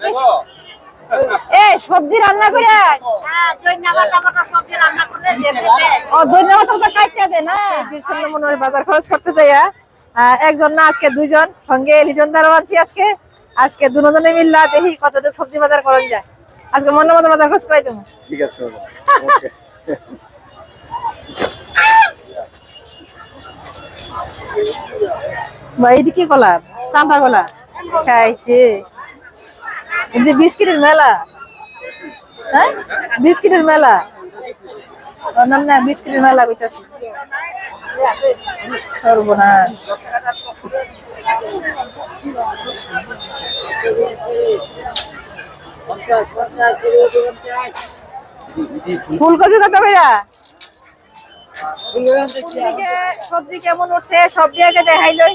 কি এ সবজি রান্না করে হ্যাঁ, ধন্যবাদ। ও কাটতে দে না। মনে হয় বাজার খরচ করতে যাইয়া একজন না আজকে দুইজন সঙ্গে লিটন দারও আনছি আজকে। আজকে দুজনে মিল্লা দেখি কতটুকু সবজি বাজার করা যায়। আজকে মনে মতো বাজার খরচ করাই দেবো। ঠিক আছে ভাই এটি কি কলা? চাম্পা কলা? খাইছে। এমনি বিস্কিটের মেলা। হ্যাঁ? বিস্কিটের মেলা। ওর নাম না, বিস্কিটের মেলা কইতাছি। সর্বনাশ। ফুলকপি কত ভাইয়া সবজি কেমন উঠছে? সবজি আগে দেখাই লই।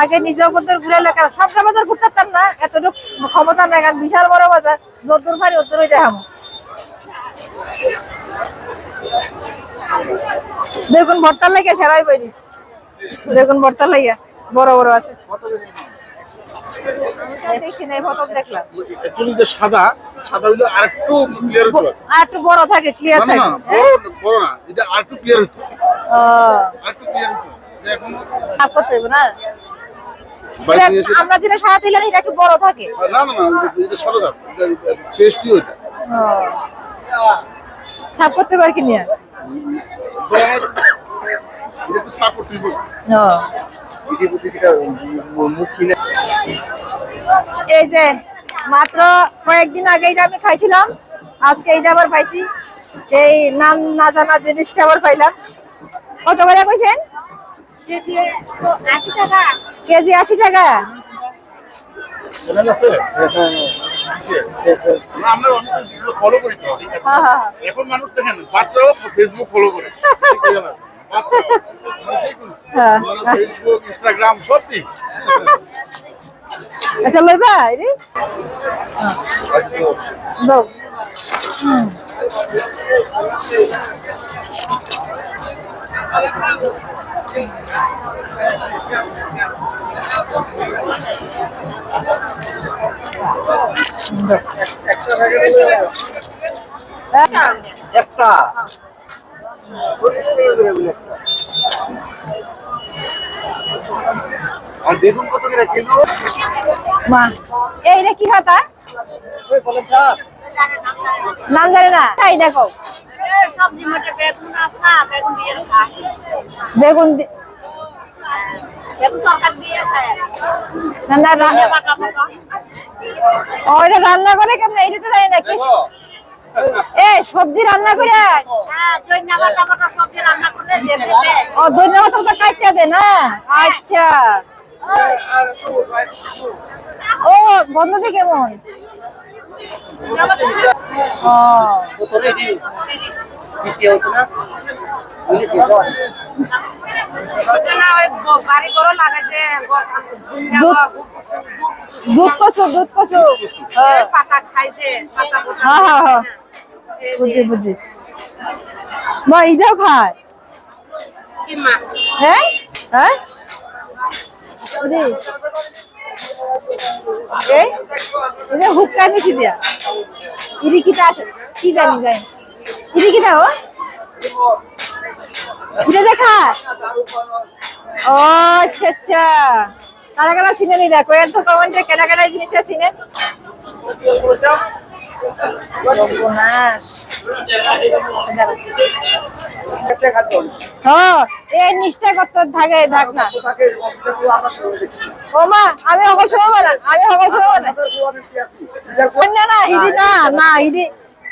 আগে নিজেও কত ঘুরে লেখা সবটা বাজার ঘুরতে পারতাম না। এতটুকু ক্ষমতা নাই কারণ বিশাল বড় বাজার যদ্দূর পারি অদ্দূরই যাহাম দেখুন ভর্তার লাগে সেরাই বইনি দেখুন ভর্তার লাগে বড় বড় আছে। সাদা সাদা হইল আরেকটু ক্লিয়ার হতো আর একটু বড় থাকে ক্লিয়ার থাকে। না বড় বড় না এটা আরেকটু ক্লিয়ার হতো আরেকটু ক্লিয়ার হতো এখন সাফ না বাইরে এটা নিয়ে এসে আমরা যেটা সাদা দিলে এটা একটু বড় থাকে। না না এটা- এটা সাদা দাম টেস্টি করতে পারি কি নিয়ে? এটা এই যে মাত্র কয়েকদিন আগে এটা আমি খাইছিলাম। আজকে এইটা আবার পাইছি। এই নাম না জানা জিনিসটা আবার পাইলাম। কত করে কইছেন? কেজি আশি টাকা? হ্যাঁ হ্যাঁ। এখন মানুষ দেখেন বাচ্চারাও ফেসবুক ফলো করে ঠিক আছে না? বাচ্চা, যে কোনো। ফেসবুক ইনস্টাগ্রাম সব ঠিক আচ্ছা লইবা রে যাও হুম। একটা আর বেগুন কত করে কিলো মা এইটা কি খাতা? ওই নাম জানে না তাই দেখো। এই বেগুন দি- না রান্না করে কেমন? এইটা তো জানি না কি এ সবজি রান্না করে দে। ও ধন্যবাদ কাটতে দে না? আচ্ছা। ও বন্ধুদি কেমন? ও। ওটা না ওই ব- বাড়ি ঘরও লাগাইছে গর- ঝিঙ্গা দুধ- কচু দুধ কচু। পাতা খাইছে হ্যাঁ, হ্যাঁ, হ্যাঁ। বুঝি বুঝি মা ইদাও খায়? কি মা? হ্যাঁ? হ্যাঁ? হুক্কা মিশি দিয়া। ইরি কিটা কি জানি জানি। ইরি কিটা ও এটা দেখা। ও আচ্ছা আচ্ছা। কারা কারা চিনেন এটা কয়েক তো কমেন্টে কেনা কেনা জিনিসটা চিনেন। হ্যাঁ। না। আমি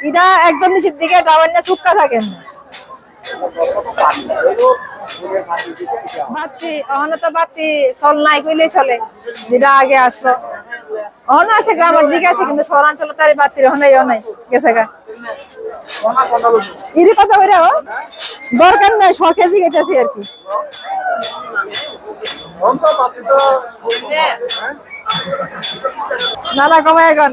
না না না ইটা একদম নিচের দিকে গাওয়ার শুক্কা থাকে না বাতি অহনো তো বাতি চল নাই কইলেই চলে। যেটা আগে আসলো। অহনো আছে গ্রামের দিকে আছে কিন্তু শহরাঞ্চলে তার বাতি অহনাই অহনাই গেছে গা। ইদি কত করে ও দরকার নাই শখে জিগেতেছি আর কি। নানা কমায় এখন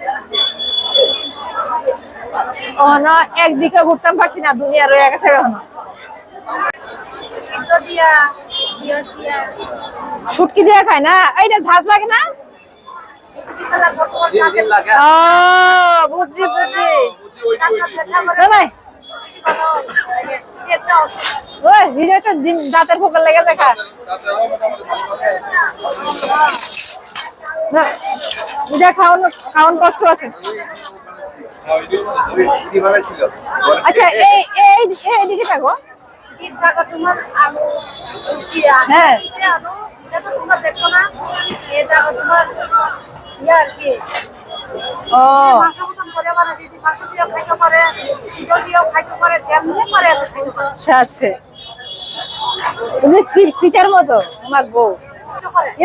আয়ো। না একদিকে ঘুরতাম পারছি না দুনিয়া রয়ে গেছে এখন শুটকি দিয়ে খায় না এইটা ঝাঁজ লাগে না? বুঝছি বুঝছি। দাঁতের পোকা লেগে দেখা খাওয়ান খাওয়ান কষ্ট আছে। আচ্ছা এই এই এইদিকে থাকো। তোমার আলু হ্যাঁ। আলু তো দেখো না তোমার ইয়ে আর কি ও ফিটার মতো পারে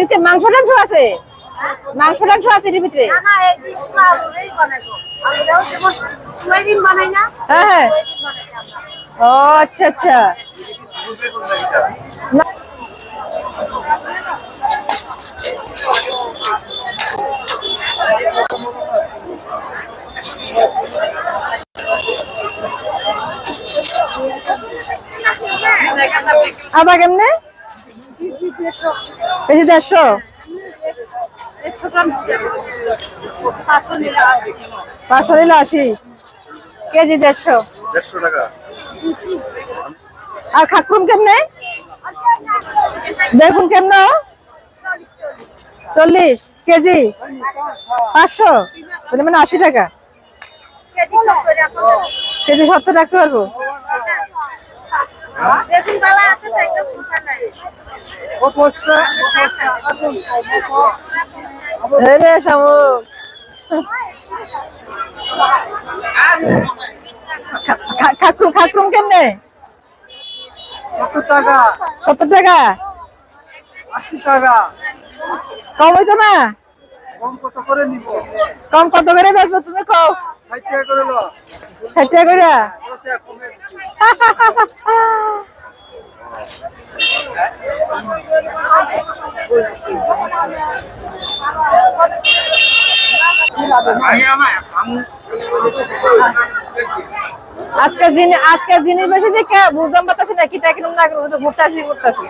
এতে মাংস টাংস আছে? মাংস টাংস আছে এর ভিতরে? হ্যাঁ, হ্যাঁ। ও আচ্ছা আচ্ছা। আদা কেমনে? কেজি দেড়শো। পাঁচশো নিলে আসি পাঁচশো নিলে আশি। কেজি দেড়শো। দেড়শো টাকা। আর খাকুন কেমনে? দেখুন কেমন? চল্লিশ। কেজি? পাঁচশো। তাহলে মানে আশি টাকা। কেজি সত্তর রাখতে পারব? দেখুন গালা আছে তো একদম পোষা নাই। এই রে শামুক খা- খা- খাকুন খাকুন কেমনে? কত টাকা। সত্তর টাকা? আশি টাকা। কম হইতো না? কম কত করে নিব? কম কত করে বেচবো তুমি কও? ষাট টাকা করে। আজকে জিনিস আজকে জিনিস বেশি দেখে বুঝলাম পারতাছি না কিটা কিরম না তো ঘুরতাছি ঘুরতাছি।